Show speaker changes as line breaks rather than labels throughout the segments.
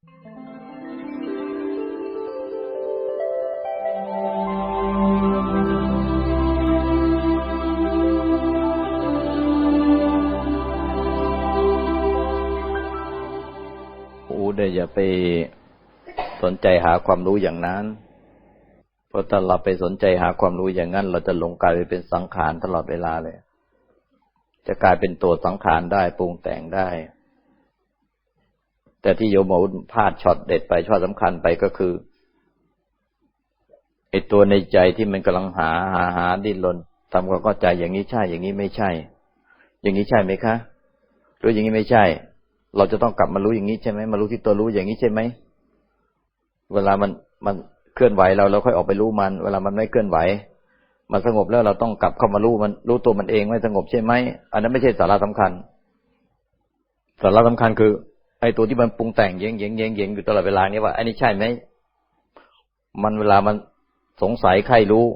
อูได้อย่าไปสนใจหาความรู้อย่างนั้น เพราะถ้าเราไปสนใจหาความรู้อย่างนั้น เราจะหลงกลายไปเป็นสังขารตลอดเวลาเลย จะกลายเป็นตัวสังขารได้ปรุงแต่งได้ แต่ที่โยมอุพลาดช็อตเด็ดไปช็อตสำคัญไปก็คือไอตัวในใจที่มันกำลังหาหาหาดิ้นรนทำความเข้าใจอย่างนี้ใช่ อย่างนี้ไม่ใช่ อย่างนี้ใช่ไหมคะหรืออย่างนี้ไม่ใช่ เราจะต้องกลับมารู้อย่างนี้ใช่ไหมมารู้ที่ตัวรู้อย่างนี้ใช่ไหมเวลามันมันเคลื่อนไหวเราเราค่อยออกไปรู้มัน เวลามันไม่เคลื่อนไหวมันสงบแล้วเราต้องกลับเข้ามารู้มันรู้ตัวมันเองไม่สงบใช่ไหมอันนั้นไม่ใช่สาระสำคัญ สาระสำคัญคือ ไอ้ตัวที่มันปรุงแต่งเย้งเย้งเย้งเย้งอยู่ตลอดเวลาเนี้ว่าไอ้นี่ใช่ไหมมันเวลามันสงสัยใครรู้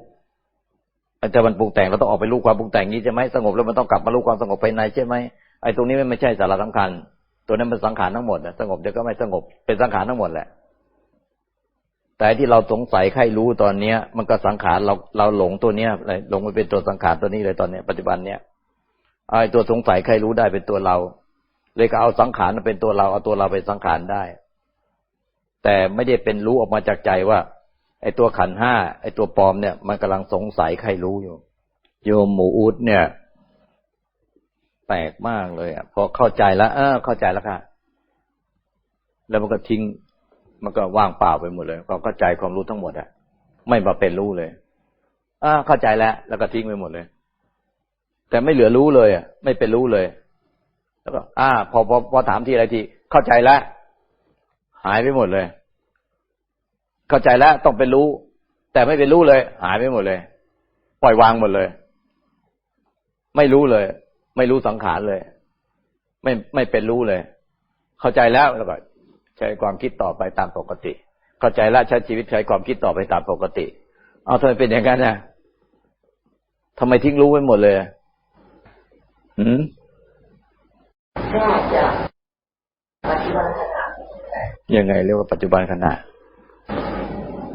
อาจจะมันปรุงแต่งเราต้องออกไปรู้ความปรุงแต่งนี้ใช่ไหมสงบแล้วมันต้องกลับมารู้ความสงบภายในใช่ไหมไอ้ตรงนี้ไม่ใช่สาระสำคัญ ตัวนั้นเป็นสังขารทั้งหมดนะสงบเดี๋ยวก็ไม่สงบเป็นสังขารทั้งหมดแหละ แต่ที่เราสงสัยใครรู้ตอนเนี้ย มันก็สังขารเราเราหลงตัวเนี้ยเลยหลงไปเป็นตัวสังขารตัวนี้เลยตอนเนี้ยปัจจุบันเนี้ยไอ้ตัวสงสัยใครรู้ได้เป็นตัวเรา เลยก็เอาสังขารเป็นตัวเราเอาตัวเราเป็นสังขารได้ แต่ไม่ได้เป็นรู้ออกมาจากใจว่า ไอ้ตัวขันห้าไอ้ตัวปลอมเนี่ยมันกำลังสงสัยใครรู้อยู่ โยมหมูอุดเนี่ยแปลกมากเลยอะพอเข้าใจแล้วเออเข้าใจแล้วค่ะ แล้วมันก็ทิ้ง มันก็ว่างเปล่าไปหมดเลยความเข้าใจความรู้ทั้งหมดอะ ไม่มาเป็นรู้เลยอ่าเข้าใจแล้ว แล้วก็ทิ้งไปหมดเลย แต่ไม่เหลือรู้เลยอะ ไม่เป็นรู้เลย แล้วก็อ่า พอพอพอถามทีอะไรที เข้าใจแล้วหายไปหมดเลย เข้าใจแล้วต้องเป็นรู้ แต่ไม่เป็นรู้เลย หายไปหมดเลย ปล่อยวางหมดเลย ไม่รู้เลย ไม่รู้สังขารเลย ไม่ไม่เป็นรู้เลย เข้าใจแล้วแล้วก็ใช้ความคิดต่อไปตามปกติ เข้าใจแล้วใช้ชีวิตใช้ความคิดต่อไปตามปกติ เอาทำไมเป็นอย่างนั้นนะทำไมทิ้งรู้ไว้หมดเลยหืม
น่าจะปัจจุบันขณะ
ยังไงเรียกว่าปัจจุบันขณะ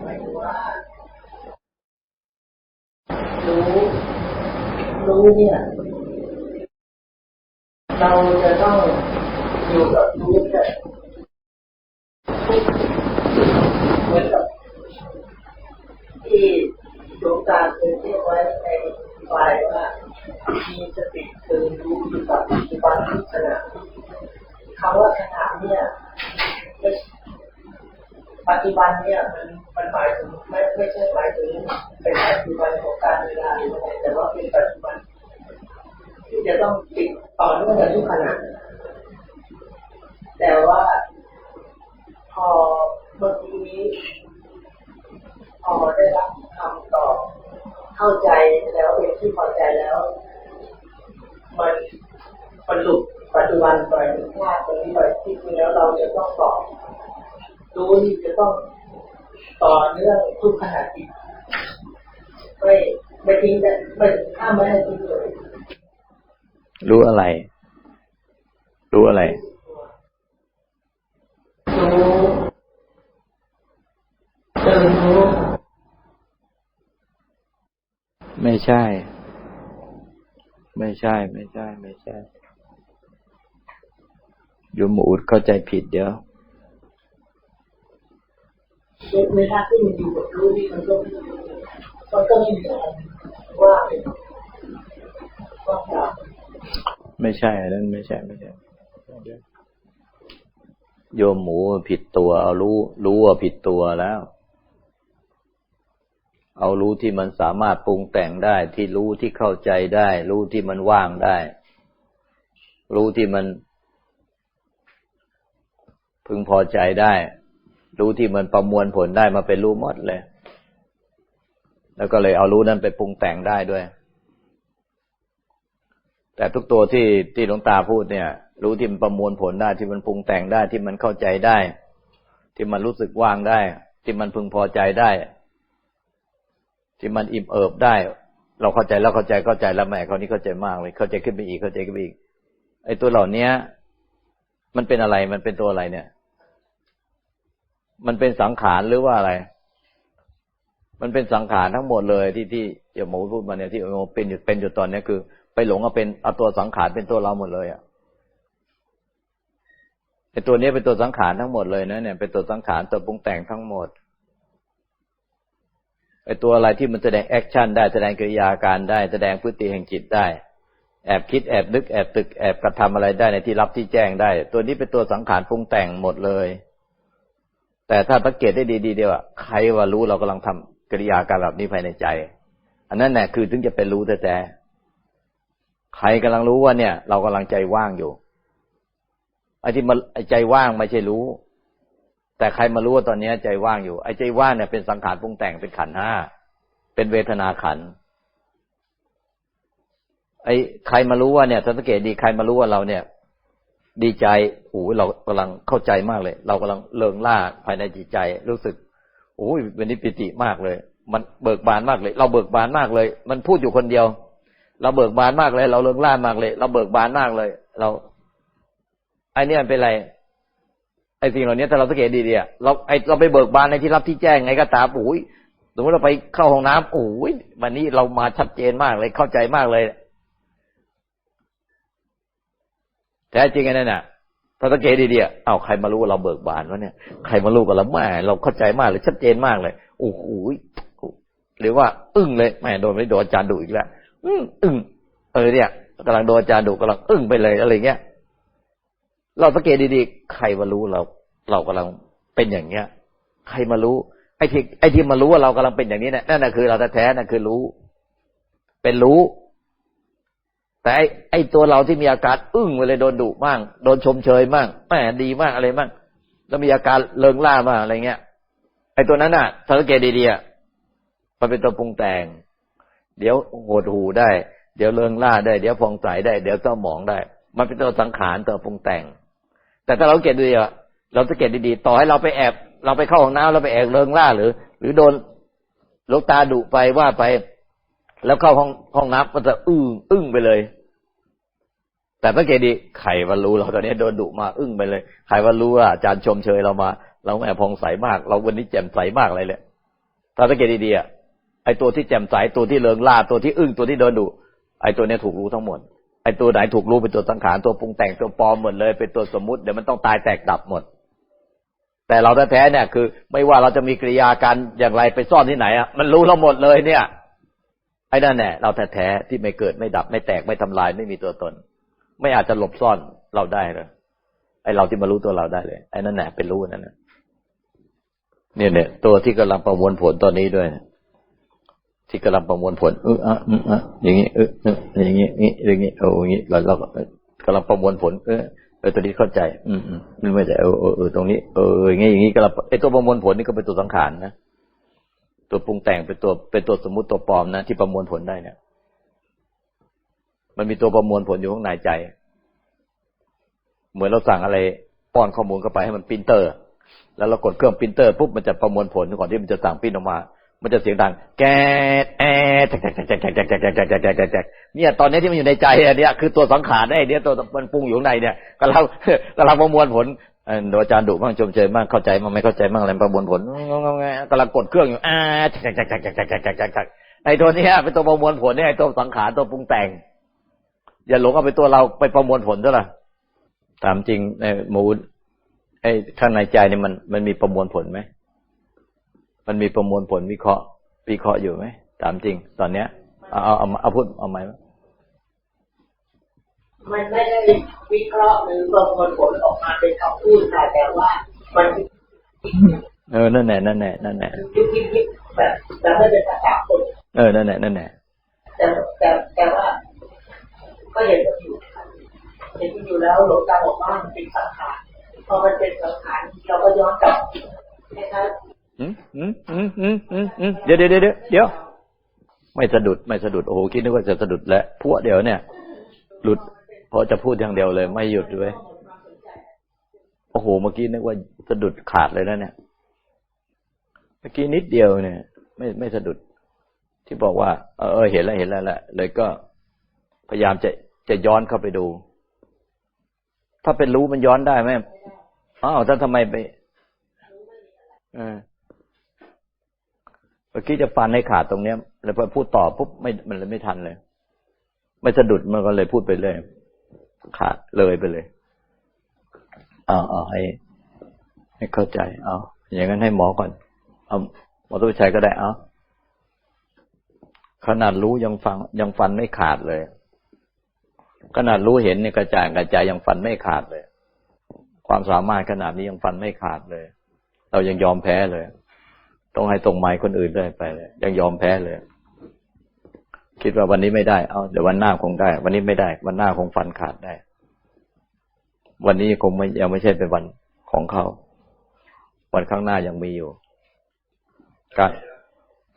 หมายถึงว่ารู้รู้เนี่ยเราจะต้องอยู่กับรู้เนี่ยเหมือนกับที่ดวงตาเคยเรียกไว้ในบายว่ามีสติือรู้อยู่กับปัจจุบันทุกขณะคำว่าขณะเนี่ยปัจจุบันเนี่ยมันมันหมายถึงไม่ไม่ใช่หมายถึงเป็นปัจจุบันของการเวลาหรืออะไรแต่ว่าเป็นปัจจุบัน ที่จะต้องติดต่อเนื่องกับทุกขณะแต่ว่าพอเมื่อกี้นี้พอได้รับคำตอบเข้าใจแล้วเป็นที่พอใจแล้ว มันหลุดปัจจุบันไปพลาตรงนี้ไปที่จริงแล้วเราจะต้องตอบรู้ที่จะต้องต่อเนื่องทุกขณะจิตไม่ไม่ทิ้งแต่ไม่ห้ามไม่ให้ทิ้งเลย
รู้อะไร รู้อะไร
รู้ตื่นรู้
ไม่ใช่ ไม่ใช่ ไม่ใช่ ไม่ใช่ โยมหมูอุดเข้าใจผิดเดี๋ยว
เวลาที่มันอยู่กับรู้นี่มันก็มันก็ไม่มีอะไรว่าเป็นว่า
ไม่ใช่นนั้นไม่ใช่ไม่ใช่โยมหมูผิดตัว เอารู้ รู้ว่าผิดตัวแล้ว เอารู้ที่มันสามารถปรุงแต่งได้ ที่รู้ที่เข้าใจได้ รู้ที่มันว่างได้ รู้ที่มัน พึงพอใจได้ รู้ที่มันประมวลผลได้มาเป็นรู้หมดเลย แล้วก็เลยเอารู้นั้นไปปรุงแต่งได้ด้วย แต่ทุกตัวที่ที่หลวงตาพูดเนี่ย รู้ที่มันประมวลผลได้ที่มันปรุงแต่งได้ที่มันเข้าใจได้ ที่มันรู้สึกว่างได้ ที่มันพึงพอใจได้ ที่มันอิ่มเอิบได้ เราเข้าใจแล้วเข้าใจเข้าใจแล้วแม่เขาวนี้เข้าใจมากเลยเข้าใจขึ้นไปอีกเข้าใจขึ้นไปอีกไอ้ตัวเหล่าเนี้ย มันเป็นอะไรมันเป็นตัวอะไรเนี่ย มันเป็นสังขารหรือว่าอะไร มันเป็นสังขารทั้งหมดเลยที่ที่เดี๋ยวหมูพูดมาเนี่ยที่โมเป็นอยู่เป็นอยู่ตอนเนี้ยคือ ไปหลงเอาเป็นเอาตัวสังขารเป็นตัวเราหมดเลยอะไอตัวนี้เป็นตัวสังขารทั้งหมดเลยนะเนี่ยเป็นตัวสังขารตัวปรุงแต่งทั้งหมดไอตัวอะไรที่มันแสดงแอคชั่นได้แสดงกิริยาการได้แสดงพฤติแห่งจิตได้ แอบคิดแอบนึกแอบตึกแอบกระทำอะไรได้ในที่รับที่แจ้งได้ ตัวนี้เป็นตัวสังขารปรุงแต่งหมดเลย แต่ถ้าสังเกตได้ดีๆเดียวอะใครว่ารู้เรากำลังทำกิริยาการแบบนี้ภายในใจ อันนั้นแหละคือถึงจะเป็นรู้แต่แต่ใครกำลังรู้ว่าเนี่ย เรากำลังใจว่างอยู่ไอ้ที่มาไอ้ใจว่างไม่ใช่รู้ แต่ใครมารู้ว่าตอนนี้ใจว่างอยู่ไอ้ใจว่างเนี่ยเป็นสังขารปรุงแต่งเป็นขันห้าเป็นเวทนาขันไอ้ใครมารู้ว่าเนี่ยสังเกตดีใครมารู้ว่าเราเนี่ย ดีใจโอ้ยเรากำลังเข้าใจมากเลย เรากำลังเลิงล่าภายในจิตใจ รู้สึกโอ้ยวันนี้ปิติมากเลย มันเบิกบานมากเลย เราเบิกบานมากเลย มันพูดอยู่คนเดียว เราเบิกบานมากเลย เราเลิงล่ามากเลย เราเบิกบานมากเลย เราไอเนี่ยเป็นไรไอสิ่งเหล่านี้ถ้าเราสังเกตดีๆเราไอเราไปเบิกบานในที่รับที่แจ้งไงก็ตามโอ้ยสมมติเราไปเข้าห้องน้ำโอ้ยวันนี้เรามาชัดเจนมากเลยเข้าใจมากเลย แท้จริงไอ้นั่นน่ะถ้าสังเกตดีๆเอ้าใครมารู้ว่าเราเบิกบานวะเนี่ย ใครมารู้กับเราแม่เราเข้าใจมากเลยชัดเจนมากเลย โอ้โหหรือว่า อึ้งเลยแม่โดนไม่โดนอาจารย์ดุอีกแล้วอึ้งอึ้งเออเนี่ยกำลังโดนอาจารย์ดุกำลังอึ้งไปเลยอะไรเงี้ย เราสังเกตดีๆใครมารู้เรา เรากำลังเป็นอย่างเงี้ย ใครมารู้ไอ้ที่ไอ้ที่มารู้ว่าเรากำลังเป็นอย่างนี้เนี่ยนั่นน่ะคือเราแท้ๆนั่นคือรู้ เป็นรู้ แต่ไอ้ตัวเราที่มีอาการอึ้งเลาโดนดุบ้างโดนชมเชยบ้างแหมดีมากอะไรบ้างแล้วมีอาการเลิงล่ามากอะไรเงี้ยไอ้ตัวนั้นน่ะถ้าสังเกตดีๆมันเป็นตัวปรุงแต่ง เดี๋ยวโหดหูได้ เดี๋ยวเลิงล่าได้ เดี๋ยวพองใสได้ เดี๋ยวเศร้าหมองได้ มันเป็นตัวสังขารตัวปรุงแต่ง แต่ถ้าเราเกตดีๆเราสังเกตดีๆ ต่อให้เราไปแอบ เราไปเข้าห้องน้ำเราไปแอบเลิงล่าหรือ หรือโดนลูกตาดุไปว่าไป แล้วเข้าห้องห้องน้ำมันจะอึ้งอึ้งไปเลย แต่สังเกดีใครว่ารู้เราตอนนี้โดนดุมาอึ้งไปเลยใครว่ารู้ว่าอาจารย์ชมเชยเรามา เราแอบพองใสมาก เราวันนี้แจ่มใสมากอะไรเลยถ้าสังเกตดีๆอะไอตัวที่แจ่มใสตัวที่เลิงล่าตัวที่อึ้งตัวที่โดนดุไอตัวเนี้ยถูกรู้ทั้งหมดไอตัวไหนถูกรู้เป็นตัวสังขารตัวปรุงแต่งตัวปลอมหมดเลยเป็นตัวสมมุติเดี๋ยวมันต้องตายแตกดับหมด แต่เราแท้ๆเนี่ยคือ ไม่ว่าเราจะมีกริยาการอย่างไรไปซ่อนที่ไหนอะมันรู้เราหมดเลยเนี่ยไอ้นั่นแหละเราแท้ๆที่ไม่เกิดไม่ดับไม่แตกไม่ทำลายไม่มีตัวตน ไม่อาจจะหลบซ่อนเราได้เลยไอเราที่มารู้ตัวเราได้เลย ไอ้นั่นแหละเป็นรู้นั่นนะเนี่ยเนี่ยตัวที่กำลังประมวลผลตอนนี้ด้วย ที่กำลังประมวลผลเอออะอืมอะอย่างงี้เออเอออย่างงี้งี้อย่างงี้โอ้อย่างงี้เราเรากำลังประมวลผล เออเออตัวนี้เข้าใจ อืมอืมไม่ไม่เออเออตรงนี้เอออย่างงี้อย่างงี้กำลังไอตัวประมวลผลนี่ก็เป็นตัวสังขารนะตัวปรุงแต่งเป็นตัวเป็นตัวสมมุติตัวปลอมนะที่ประมวลผลได้เนี่ย มันมีตัวประมวลผลอยู่ข้างในใจ เหมือนเราสั่งอะไรป้อนข้อมูลเข้าไปให้มันปรินเตอร์ แล้วเรากดเครื่องปรินเตอร์ปุ๊บมันจะประมวลผลก่อนที่มันจะสั่งปริ้นออกมา มันจะเสียงดัง แกแอแจกแจกแจกแจกแจกแจกแจกแจกแจกแจกแจกแจกเนี่ยตอนนี้ที่มันอยู่ในใจอันเนี้ยคือตัวสังขารไอ้เนี่ยตัวมันปรุงอยู่ในเนี่ยกำลังกำลังประมวลผลอาจารย์ดุบ้างชมเชยบ้างเข้าใจบ้างไม่เข้าใจบ้างอะไรประมวลผลกำลังกดเครื่องอยู่อ่าแจกแจกแจกแจกแจกแจกแจกแจกไอ้ตัวนี้เป็นตัวประมวลผลเนี่ยไอ้ตัวสังขารตัวปรุงแต่ง อย่าหลงเอาไปตัวเราไปประมวลผลซะละถามจริงในมูดไอ้ข้างในใจเนี่ยมันมันมีประมวลผลไหมมันมีประมวลผลวิเคราะห์วิเคราะห์อยู่ไหมถามจริง ตอนเนี้ยเอาเอาเอาเอาพูดเอาไหม
มันไม่ได้วิเคราะห์หรือประมวลผลออกมาเป็นคำพูดค่ะแต่ว่ามัน
เออ นั่นแหละนั่นแหละนั่นแหละ
ยิบยิบยิบแบบแต่ไม่เป็นภาษาคน
เออ นั่นแหละนั่นแหละ
แต่แต่แต่ว่า ก็เห็นกันอยู่เห็นกันอยู่แล้วหลวงตาบอกว่ามันเป็นสังขารพอมันเป็นสังขารเราก็ย้อนกลับนะคะ
อืมอืมอืมอืมอืมเดี๋ยวเดี๋ยวเดี๋ยวเดี๋ยวไม่สะดุดไม่สะดุดโอ้โหคิดนึกว่าจะสะดุดแล้วพวกเดี๋ยวเนี่ย หลุดพอจะพูดอย่างเดียวเลย ไม่หยุดด้วยโอ้โหเมื่อกี้นึกว่าสะดุดขาดเลยนะเนี่ยเมื่อกี้นิดเดียวเนี่ย ไม่ไม่สะดุดที่บอกว่า เออเห็นแล้วเห็นแล้วแหละเลยก็พยายามจะ จะย้อนเข้าไปดู ถ้าเป็นรู้มันย้อนได้ไหมอ้าวท่านทำไมไปเออเมื่อกี้จะฟันให้ขาดตรงเนี้ย แล้วพอพูดต่อปุ๊บไม่มันเลยไม่ทันเลย ไม่สะดุดมันก็เลยพูดไปเลย ขาดเลยไปเลยเอาเอาให้ ให้เข้าใจ เอาอย่างนั้นให้หมอก่อน เอาหมอตุ้ยชัยก็ได้ เอาขนาดรู้ยังฟังยังฟันไม่ขาดเลย ขนาดรู้เห็นเนี่ยกระจายกระจายยังฟันไม่ขาดเลย ความสามารถขนาดนี้ยังฟันไม่ขาดเลย เรายังยอมแพ้เลย ต้องให้ตรงไม้คนอื่นเลยไปเลยยังยอมแพ้เลย คิดว่าวันนี้ไม่ได้ เอาเดี๋ยววันหน้าคงได้ วันนี้ไม่ได้ วันหน้าคงฟันขาดได้ วันนี้คงไม่ยังไม่ใช่เป็นวันของเขา วันข้างหน้ายังมีอยู่ การ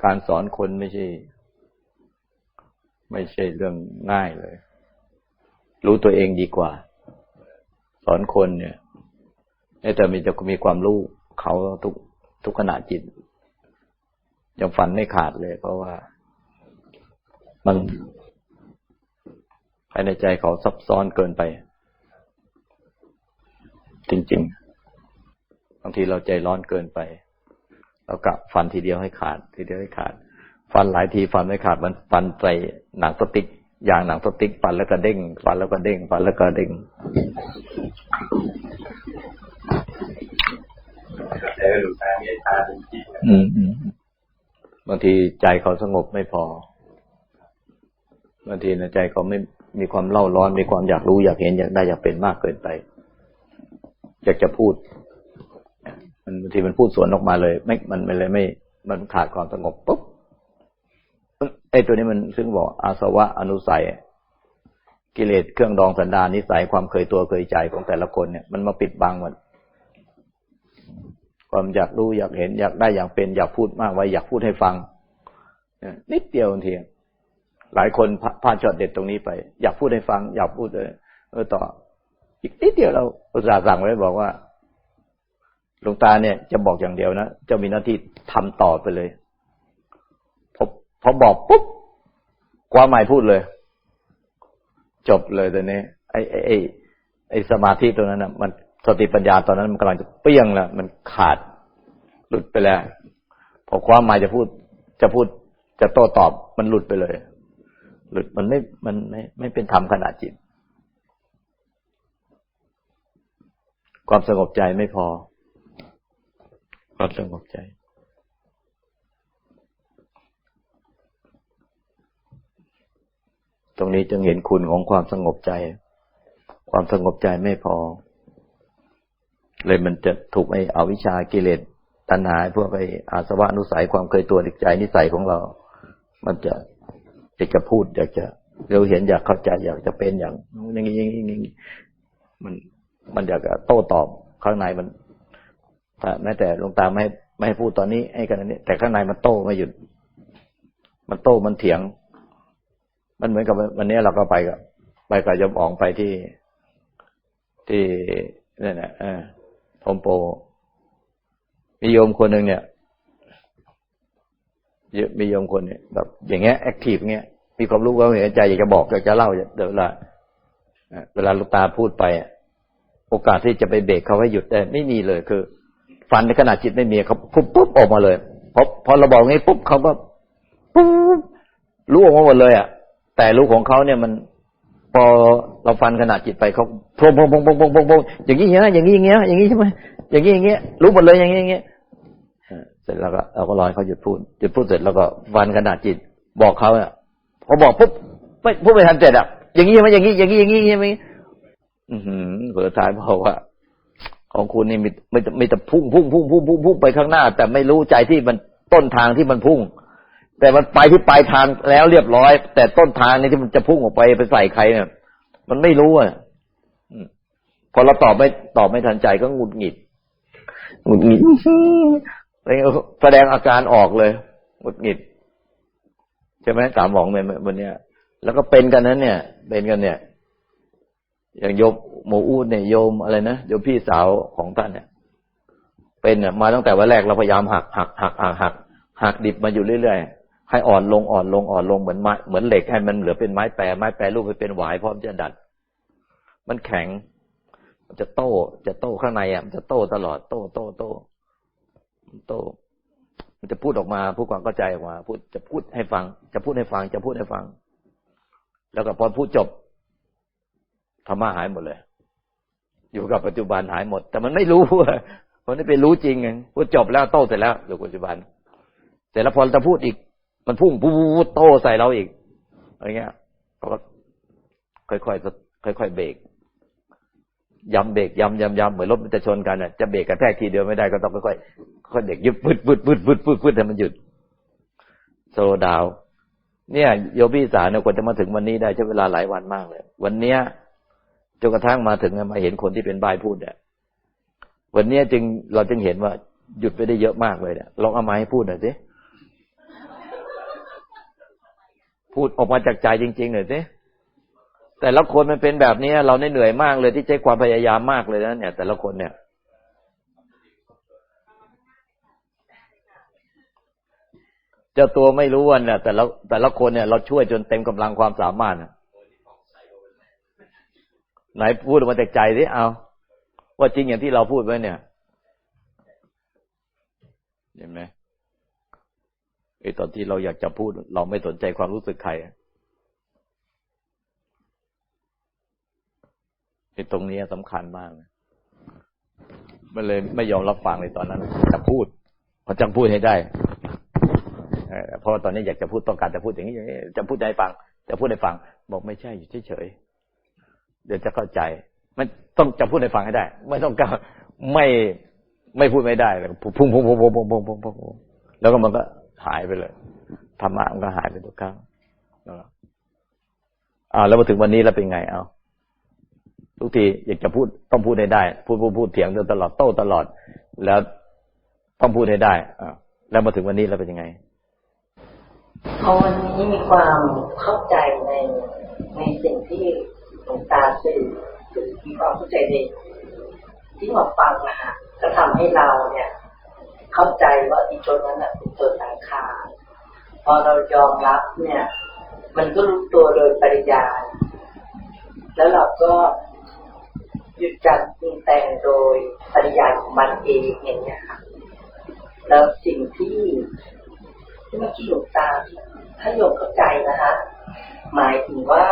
การสอนคนไม่ใช่ ไม่ใช่เรื่องง่ายเลย รู้ตัวเองดีกว่า สอนคนเนี่ยแต่มีจะมีความรู้เขาทุกทุกขณะจิตยังฝันไม่ขาดเลย เพราะว่า มันภายในใจเขาซับซ้อนเกินไป จริง ๆ บางทีเราใจร้อนเกินไปเรากะฟันทีเดียวให้ขาด ทีเดียวให้ขาด ฟันหลายทีฟันไม่ขาดมันฟันใส่หนังสติ๊ก อย่างหนังสติ๊กฟันแล้วก็เด้งฟันแล้วก็เด้งฟันแล้วก็เด้ง
แต่หลวงตาเมตตาถึงที่
อืมอืมบางทีใจเขาสงบไม่พอบางทีในใจเขาไม่มีความเล่าร้อน มีความอยากรู้อยากเห็นอยากได้อยากเป็นมากเกินไป อยากจะพูด มันบางทีมันพูดสวนออกมาเลย ไม่มันมันเลยไม่ มันขาดความสงบปุ๊บ ไอ้ตัวนี้มันซึ่งบอกอาสวะอนุสัย กิเลสเครื่องดองสันดานนิสัยความเคยตัวเคยใจของแต่ละคนเนี่ยมันมาปิดบังหมดความอยากรู้อยากเห็นอยากได้อยากเป็นอยากพูดมากไว้อยากพูดให้ฟังนิดเดียวบางทีหลายคนพลาดช็อตเด็ดตรงนี้ไป อยากพูดให้ฟัง อยากพูดเลยเออต่อ อีกนิดเดียวเราอุตส่าห์สั่งไว้บอกว่าหลวงตาเนี่ยจะบอกอย่างเดียวนะจะมีหน้าที่ทำต่อไปเลย พอบอกปุ๊บความหมายพูดเลย จบเลยตอนนี้ ไอ้ไอ้ไอ้สมาธิตรงนั้นนะมันสติปัญญาตอนนั้นมันกำลังจะเปี้ยงแล้วมันขาดหลุดไปแล้ว พอความหมายจะพูดจะพูดจะโต้ตอบมันหลุดไปเลย หลุดมันไม่มันไม่ไม่เป็นธรรมขนาดจิต ความสงบใจไม่พอ ความสงบใจ ตรงนี้จึงเห็นคุณของความสงบใจ ความสงบใจไม่พอ เลยมันจะถูกไอ้อวิชากิเลสตัณหาพวกไอ้อาสวะนุสัยความเคยตัวดิใจนิสัยของเรา มันจะอยากจะพูด อยากจะเราเห็นอยากเข้าใจอยากจะเป็นอย่างอย่างนี้อย่างนี้อย่างนี้มันมันอยากจะโต้ตอบข้างในมันถ้าแม้แต่ลงตาไม่ให้ไม่ให้พูดตอนนี้ให้กันนี้ แต่ข้างในมันโต้ไม่หยุด มันโต้มันเถียง มันเหมือนกับวันนี้เราก็ไปกับไปกับยมอ๋องไปที่ที่นี่นะเออโฮมโปรมีโยมคนหนึ่งเนี่ยเยอะมีโยมคนเนี่ยแบบ อย่างเงี้ยแอคทีฟเงี้ยมีความรู้ความเห็นใจอยากจะบอกอยากจะเล่าเดี๋ยวเวลาเวลาลูกตาพูดไปอะโอกาสที่จะไปเบรกเขาให้หยุดได้ไม่มีเลยคือ ฟันในขณะจิตไม่มีเขาปุ๊บปุ๊บออกมาเลยพอพอเราบอกงี้ปุ๊บเขาก็ปุ๊บรู้ออกมาหมดเลยอะ แต่รู้ของเขาเนี่ยมันพอเราฟันขนาดจิตไปเขาพงพงพงพงพงพงพงอย่างนี้อย่างนี้อย่างนี้อย่างนี้อย่างนี้ใช่ไหมอย่างนี้อย่างนี้รู้หมดเลยอย่างนี้อย่างนี้เสร็จแล้วก็เราก็รอให้เขาหยุดพูดหยุดพูดเสร็จแล้วก็ฟันขนาดจิต บอกเขาอะพอบอกปุ๊บไม่พูดไม่ทันเสร็จอะอย่างนี้ใช่ไหมอย่างนี้อย่างนี้อย่างนี้อย่างนี้อือหือเผื่อท้ายบอกว่า ของคุณนี่มีไม่ไม่แต่พุ่งพุ่งพุ่งพุ่งพุ่งพุ่งไปข้างหน้า แต่ไม่รู้ใจที่มันต้นทางที่มันพุ่ง แต่มันไปที่ปลายทางแล้วเรียบร้อย แต่ต้นทางนี่ที่มันจะพุ่งออกไปไปใส่ใครเนี่ย มันไม่รู้อะพอเราตอบไม่ตอบไม่ทันใจก็หงุดหงิดหงุดหงิดแสดงอาการออกเลยหงุดหงิดใช่ไหมสามหมองเนี่ยวันเนี้ย แล้วก็เป็นกันนั้น เนี่ย เป็นกันเนี่ย อย่างโยมโมอูดเนี่ยโยมอะไรนะโยมพี่สาวของท่านเนี่ย เป็นเนี่ยมาตั้งแต่วันแรกเราพยายามหักหักหักหักหักหักดิบมาอยู่เรื่อยๆ ให้อ่อนลงอ่อนลงอ่อนลงเหมือนไม้เหมือนเหล็กให้มันเหลือเป็นไม้แปรไม้แปรรูปไปเป็นหวายพร้อมจะดัด มันแข็ง มันจะโต้ จะโต้ข้างในอะมันจะโต้ตลอดโต้โต้โต้โตมันจะพูดออกมาพูดความเข้าใจออกมาพูดจะพูดให้ฟัง จะพูดให้ฟัง จะพูดให้ฟัง แล้วก็พอพูดจบธรรมะหายหมดเลย อยู่กับปัจจุบันหายหมด แต่มันไม่รู้ว่ามันไม่ไปรู้จริงไงพูดจบแล้วโต้เสร็จแล้วอยู่ปัจจุบันเสร็จแล้วพอจะพูดอีก มันพุ่งปุ๊บโตใส่เราอีกอะไรเงี้ยเราก็ค่อยๆค่อยๆเบรกย้ำเบรกย้ำย้ำย้ำเหมือนรถมันจะชนกันน่ะจะเบรกกระแทกทีเดียวไม่ได้ก็ต้องค่อยๆค่อยเด็กยึดปืดปืดปืดปืดปืดปืดให้มันหยุดโซดาว เนี่ย โยบี้สาเนี่ยกว่าจะมาถึงวันนี้ได้ใช้เวลาหลายวันมากเลย วันเนี้ยจนกระทั่งมาถึงมาเห็นคนที่เป็นบายพูดเนี่ยวันเนี้ยจึงเราจึงเห็นว่าหยุดไปได้เยอะมากเลยเนี่ยลองเอามาให้พูดหน่อยสิ พูดออกมาจากใจจริงๆหน่อยสิแต่ละคนมันเป็นแบบนี้เราเหนื่อยมากเลยที่ใช้ความพยายามมากเลยนะเนี่ย แต่ละคนเนี่ย เจ้าตัวไม่รู้ว่าเนี่ยแต่ละแต่ละคนเนี่ยเราช่วยจนเต็มกำลังความสามารถไหนพูดออกมาจากใจสิเอาว่าจริงอย่างที่เราพูดไว้เนี่ย เห็นไหม ไอ้ตอนที่เราอยากจะพูด เราไม่สนใจความรู้สึกใครไอ้ตรงนี้สำคัญมากมันเลยไม่ยอมรับฟังเลยตอนนั้นจะพูดพอจังพูดให้ได้เพราะว่าตอนนี้อยากจะพูดต้องการจะพูดอย่างนี้อย่างนี้จะพูดให้ฟัง จะพูดให้ฟัง บอกไม่ใช่อยู่เฉยๆเดี๋ยวจะเข้าใจ มันต้องจะพูดให้ฟังให้ได้ ไม่ต้องการไม่ไม่พูดไม่ได้เลยพุ่งพุ่งพุ่งพุ่งพุ่งพุ่งพุ่งแล้วก็มันก็ หายไปเลยธรรมะมันก็หายไปทุกครั้งอ่าแล้วมาถึงวันนี้แล้วเป็นไงเอาทุกทีอยากจะพูดต้องพูดให้ได้ พูดพูดพูดเถียงตลอดโต้ตลอด แล้วต้องพูดให้ได้อ่าแล้วมาถึงวันนี้แล้วเป็นยังไง
พอวันนี้มีความเข้าใจในในสิ่งที่หลวงตาสื่อหรือมีความเข้าใจในที่มาฟังนะฮะก็ทำให้เราเนี่ย เข้าใจว่าอีตัวนั้นน่ะเป็นตัวสังขารพอเรายอมรับเนี่ย มันก็รู้ตัวโดยปริยายแล้วเราก็หยุดการปรุงแต่งโดยปริยายของมันเองอย่างเงี้ยค่ะแล้วสิ่งที่ที่เมื่อกี้หลวงตาถ้าโยมเข้าใจนะคะหมายถึงว่า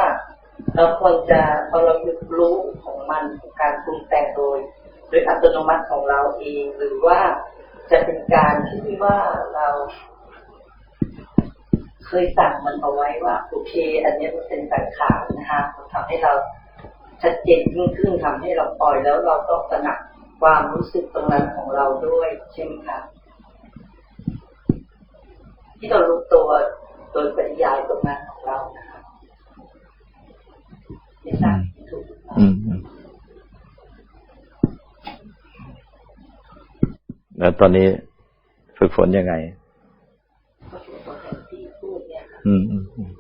เราควรจะพอเราหยุดรู้ของมันของการปรุงแต่งโดย โดยอัตโนมัติของเราเอง หรือว่า จะเป็นการที่ว่าเราเคยสั่งมันเอาไว้ว่าโอเค อันนี้มันเป็นสังขารนะคะมันทำให้เราชัดเจนยิ่งขึ้นทำให้เราปล่อยแล้วเราต้องตระหนักความรู้สึกตรงนั้นของเราด้วยใช่ไหมคะที่เรารู้ตัวโดยปริยายตรงนั้นของเรานะครับไม่ทราบถูกหรือเปล่า
อืมอืม แล้วตอนนี้ฝึกฝนยังไง
ที่พูดเนี่ยค่ะ
อืมอืมอืม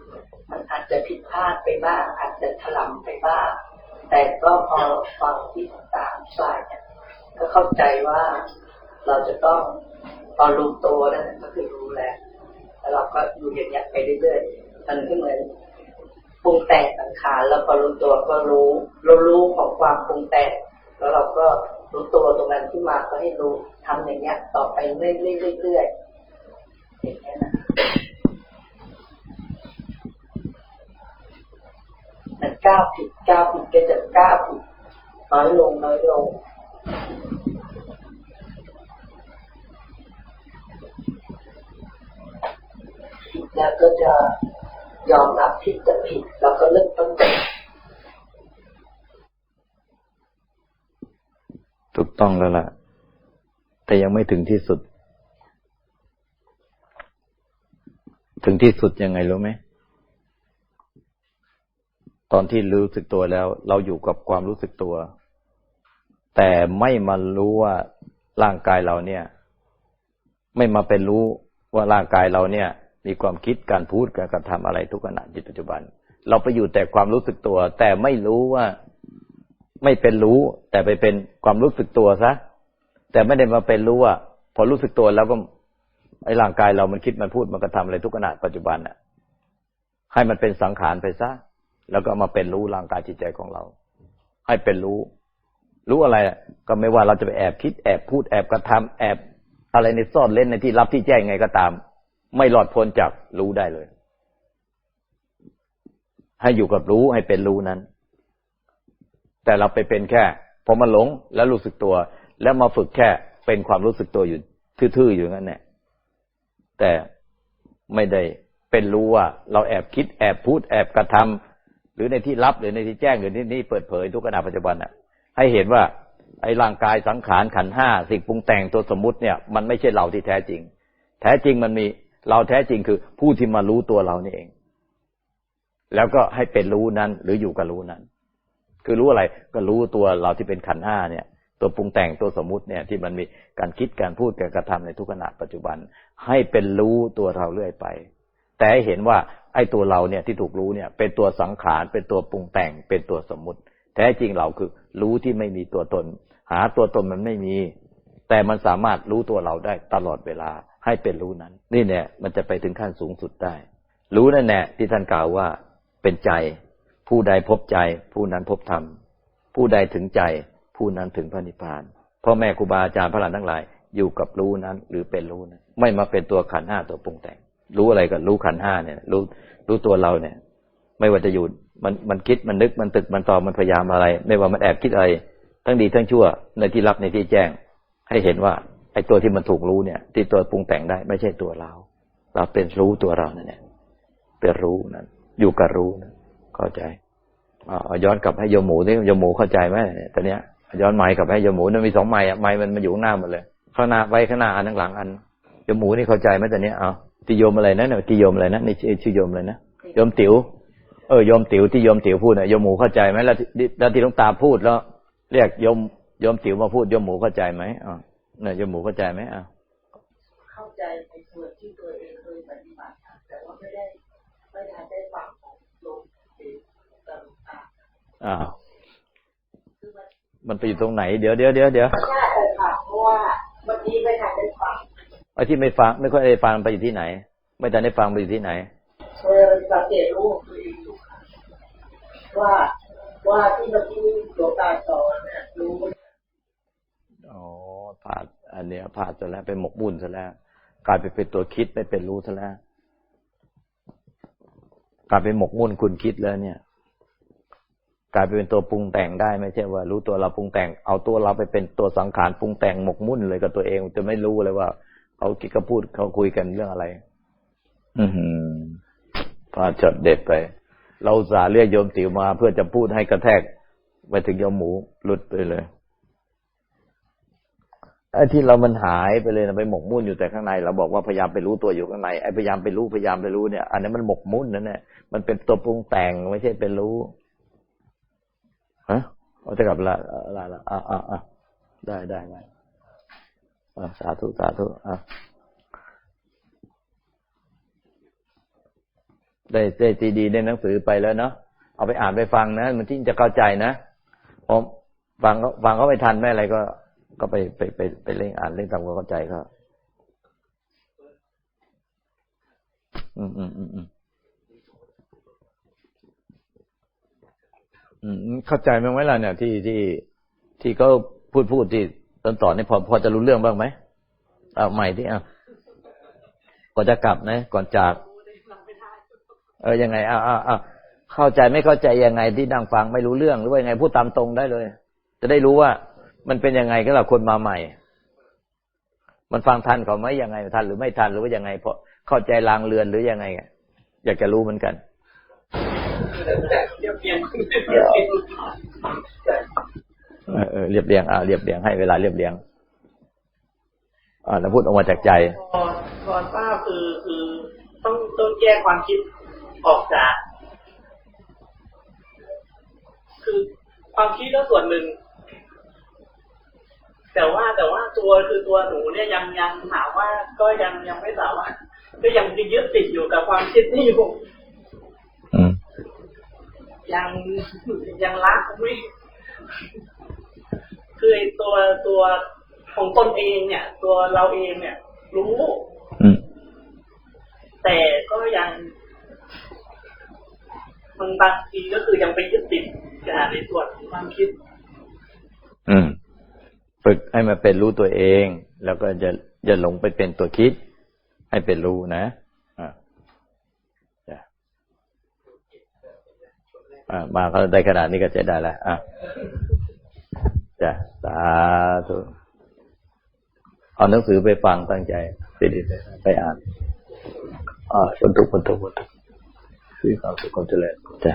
มันอาจจะผิดพลาดไปบ้าง อาจจะถลำไปบ้าง แต่ก็พอฟังที่ต่างๆฝ่ายเนี่ยก็เข้าใจว่าเราจะต้องตอนรู้ตัวนั่นก็คือรู้แล้วแล้วเราก็อยู่อย่างเงี้ไปเรื่อยๆมันก็เหมือนปรุงแต่งสังขารแล้วพอรู้ตัวก็รู้เรารู้ของความปรุงแต่งแล้วเราก็รู้ตัวตรงนั้นที่มาก็ให้รู้ ทำอย่างเงี้ย ต่อไปเรื่อยๆเรื่อยๆอย่างเงี้ยนะมันก้าวผิดก้าวผิดก็จะก้าวผิดน้อยลงน้อยลงแล้วก็จะยอมรับที่จะผิดแล้วก็เริ่มต้นใหม่
ถูกต้องแล้วล่ะ แต่ยังไม่ถึงที่สุด ถึงที่สุดยังไงรู้ไหมตอนที่รู้สึกตัวแล้ว เราอยู่กับความรู้สึกตัว แต่ไม่มารู้ว่าร่างกายเราเนี่ย ไม่มาเป็นรู้ว่าร่างกายเราเนี่ย มีความคิดการพูดการกระทำอะไรทุกขณะจิตปัจจุบัน เราไปอยู่แต่ความรู้สึกตัว แต่ไม่รู้ว่าไม่เป็นรู้ แต่ไปเป็นความรู้สึกตัวซะ แต่ไม่ได้มาเป็นรู้ว่า พอรู้สึกตัวแล้วก็ไอ้ร่างกายเรามันคิดมันพูดมันกระทำอะไรทุกขณะปัจจุบันน่ะ ให้มันเป็นสังขารไปซะแล้วก็มาเป็นรู้ร่างกายจิตใจของเรา ให้เป็นรู้ รู้อะไรก็ไม่ว่าเราจะไปแอบคิดแอบพูดแอบกระทำแอบอะไรในซ่อนเล่นในที่ลับที่แจ้งไงก็ตาม ไม่หลอดพ้นจากรู้ได้เลย ให้อยู่กับรู้ให้เป็นรู้นั้น แต่เราไปเป็นแค่พอมาหลงแล้วรู้สึกตัว แล้วมาฝึกแค่เป็นความรู้สึกตัวอยู่ทื่อๆอยู่งั้นแหละแต่ไม่ได้เป็นรู้ว่าเราแอบคิดแอบพูดแอบกระทำหรือในที่ลับหรือในที่แจ้งหรือในที่เปิดเผยทุกขณะปัจจุบันอะ ให้เห็นว่า ไอ้ร่างกายสังขารขันห้าสิ่งปรุงแต่งตัวสมมุติเนี่ย มันไม่ใช่เราที่แท้จริง แท้จริงมันมีเราแท้จริงคือผู้ที่มารู้ตัวเรานี่เอง แล้วก็ให้เป็นรู้นั้นหรืออยู่กับรู้นั้น คือรู้อะไรก็รู้ตัวเราที่เป็นขันห้าเนี่ย ตัวปรุงแต่งตัวสมมุติเนี่ยที่มันมีการคิดการพูดการกระทำในทุกขณะปัจจุบัน ให้เป็นรู้ตัวเราเรื่อยไป แต่เห็นว่าไอ้ตัวเราเนี่ยที่ถูกรู้เนี่ยเป็นตัวสังขารเป็นตัวปรุงแต่งเป็นตัวสมมุติ แท้จริงเราคือรู้ที่ไม่มีตัวตน หาตัวตนมันไม่มี แต่มันสามารถรู้ตัวเราได้ตลอดเวลาให้เป็นรู้นั้น นี่เนี่ยมันจะไปถึงขั้นสูงสุดได้ รู้นั่นแหละที่ท่านกล่าวว่าเป็นใจ ผู้ใดพบใจ ผู้นั้นพบธรรมผู้ใดถึงใจ ผู้นั้นถึงพระนิพพานพ่อแม่ครูบาอาจารย์พระหลานทั้งหลาย อยู่กับรู้นั้น หรือเป็นรู้นั้นไม่มาเป็นตัวขันห้าตัวปรุงแต่ง รู้อะไรก็รู้ขันห้าเนี่ย รู้รู้ตัวเราเนี่ย ไม่ว่าจะอยู่มันมันคิดมันนึกมันตึกมันตอบมันพยายามอะไร ไม่ว่ามันแอบคิดอะไร ทั้งดีทั้งชั่วในที่รับในที่แจ้ง ให้เห็นว่าไอ้ตัวที่มันถูกรู้เนี่ย ที่ตัวปรุงแต่งได้ ไม่ใช่ตัวเรา เราเป็นรู้ตัวเรานั่นแหละเป็นรู้นั้นอยู่กับรู้นะเข้าใจอ่าเอย้อนกลับให้โยมหมูนี่โยมหมูเข้าใจไหมตอนเนี้ย ย้อนไม้กลับให้โยมหมูนั่นมีสองไม้อะไม้มันมาอยู่ข้างหน้าหมดเลย ข้างหน้าไว้ข้างหน้าอันข้างหลังอันโยมหมูนี่เข้าใจไหมตอนเนี้ยเอาที่โยมอะไรนะเนี่ยที่โยมอะไรนะนี่ชื่อชื่อโยมอะไรนะโยมติ๋วเออโยมติ๋วที่โยมติ๋วพูดน่ะโยมหมูเข้าใจไหมแล้วที่แล้วที่หลวงตาพูดแล้ว เรียกโยมโยมติ๋วมาพูดโยมหมูเข้าใจไหมอ่าเนี่ยโยมหมูเข้าใจไหมอ่า
เข้าใจในส่วนที่ตัวเองเคยปฏิบัติค่ะแต่ว่าไม่ได้ไม่ได้ได้ฟังของโยมเองต่าง
อ้าว
ๆคือ มัน
มันไปอยู่ตรงไหน เดี๋ยวเดี๋ยวเดี๋ยวเดี๋ยว
ใช่เลยค่ะเพราะว่าเมื่อกี้ไม่ทันได้ฟัง
ไอ้ที่ไม่ฟังไม่ค่อยได้ฟังไปอยู่ที่ไหน ไม่ทันได้ฟังไปอยู่ที่ไหน
เออสังเกตรู้ของตัวเองอยู่ค่ะว่าว่าที่เมื่อกี้หลวงตาสอนเนี่ยรู้
อ๋อผาดอันเนี้ยผาดซะแล้วเป็นหมกบุญซะแล้วกลายไปเป็นตัวคิดไม่เป็นรู้ซะแล้วกลายเป็นหมกมุ่นคุณคิดแล้วเนี่ย กลายไปเป็นตัวปรุงแต่งได้ไม่ใช่ว่า รู้ตัวเราปรุงแต่ง เอาตัวเราไปเป็นตัวสังขารปรุงแต่งหมกมุ่นเลยกับตัวเอง จะไม่รู้เลยว่าเขาคิดเขาพูดเขาคุยกันเรื่องอะไร อือหือพลาดจดเด็ดไป เราสาเรียกโยมติ๋วมา เพื่อจะพูดให้กระแทกไปถึงโยมหมูหลุดไปเลยไอ้ที่เรามันหายไปเลยนะไปหมกมุ่นอยู่แต่ข้างใน เราบอกว่าพยายามไปรู้ตัวอยู่ข้างในไอ้พยายามไปรู้พยายามไปรู้เนี่ย อันนี้มันหมกมุ่นนั่นแหละมันเป็นตัวปรุงแต่งไม่ใช่เป็นรู้ ฮะเอาจะกลับละละละอะอะอะได้ได้ได้อะสาธุสาธุอะได้ได้ซีดีได้หนังสือไปแล้วเนาะเอาไปอ่านไปฟังนะมันที่จะเข้าใจนะผมฟังก็ฟังก็ไม่ทันไม่อะไรก็ก็ไปไปไปไปเร่งอ่านเร่งทำความเข้าใจก็อืมอืมอืมอืม เข้าใจบ้างไหมล่ะเนี่ยที่ที่ที่เขาพูดพูดที่ตอนต่อนนี่พอพอจะรู้เรื่องบ้างไหมเอาใหม่ที่อะก่อนจะกลับนะ ก่อนจาก เออยังไงอ้าวอ้าวอ้าวเข้าใจไม่เข้าใจยังไงที่นั่งฟังไม่รู้เรื่องหรือว่ายังไงพูดตามตรงได้เลย จะได้รู้ว่ามันเป็นยังไงก็เราคนมาใหม่ มันฟังทันเขาไหมยังไงทันหรือไม่ทันหรือว่ายังไงเพราะเข้าใจลางเรือนหรือยังไงอยากจะรู้เหมือนกัน
เรียบเรียง
เออเรียบเรียงอ่าเรียบเรียงให้เวลาเรียบเรียง อ่าแล้วพูดออกมาจากใจ
ก่อนก่อนป้าคือคือต้องต้องแยกความคิดออกจาก คือความคิดก็ส่วนหนึ่ง แต่ว่าแต่ว่าตัวคือตัวหนูเนี่ยยังยังถามว่าก็ยังยังไม่สามารถก็ยังยึดติดอยู่กับความคิดนี่อยู่ ยังยังรักไม่คือไอ้ตัวตัวของตนเองเนี่ย ตัวเราเองเนี่ย รู้
อืม
แต่ก็ยังมันบางทีก็คือยังไปยึดติดกับในส่วนของความคิด
อืม ฝึกให้มันเป็นรู้ตัวเอง แล้วก็จะอย่าหลงไปเป็นตัวคิด ให้เป็นรู้นะอ่าจ้ะอ่า มาเขาได้ขนาดนี้ก็จะได้แล้วอะจ้ะสาธุเอาหนังสือไปฟังตั้งใจไปดีไปอ่านอ่าคนทุกข์คนทุกข์คนทุกข์คือความสุขความเจริญจ้ะ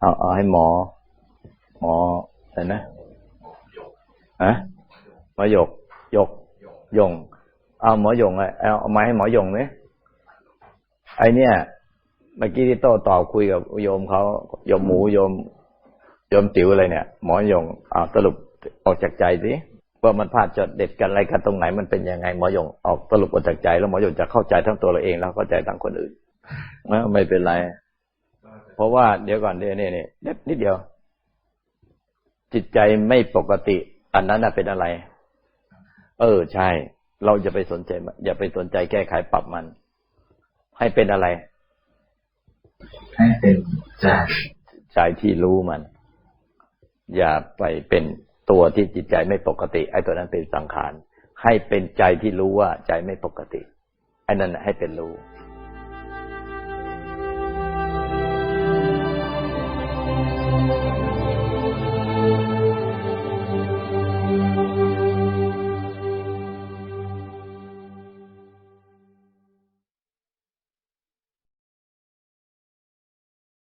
เอาเอาให้หมอ หมออะไรนะฮะหมอหยกหยกยง เอาหมอหยงเอาเอามาให้หมอหยงเนี่ยไอเนี่ย เมื่อกี้ที่โต้ตอบคุยกับโยมเขาโยมหมูโยมโยมติ๋วอะไรเนี่ย หมอหยงเอาสรุปออกจากใจสิว่ามันพลาดจดเด็ดกันอะไรกันตรงไหนมันเป็นยังไงหมอหยงออกสรุปออกจากใจ แล้วหมอหยงจะเข้าใจทั้งตัวเราเองแล้วเข้าใจทั้งคนอื่นไม่เป็นไร เพราะว่าเดี๋ยวก่อนเดี๋ยวนี่นี่นิดเดียว จิตใจไม่ปกติ อันนั้นน่ะเป็นอะไร เออใช่ เราจะไปสนใจอย่าไปสนใจแก้ไขปรับมัน ให้เป็นอะไร
ให้เป็นใจ
ใจที่รู้มัน อย่าไปเป็นตัวที่จิตใจไม่ปกติ ไอ้ตัวนั้นเป็นสังขาร ให้เป็นใจที่รู้ว่าใจไม่ปกติไอ้นั่นให้เป็นรู้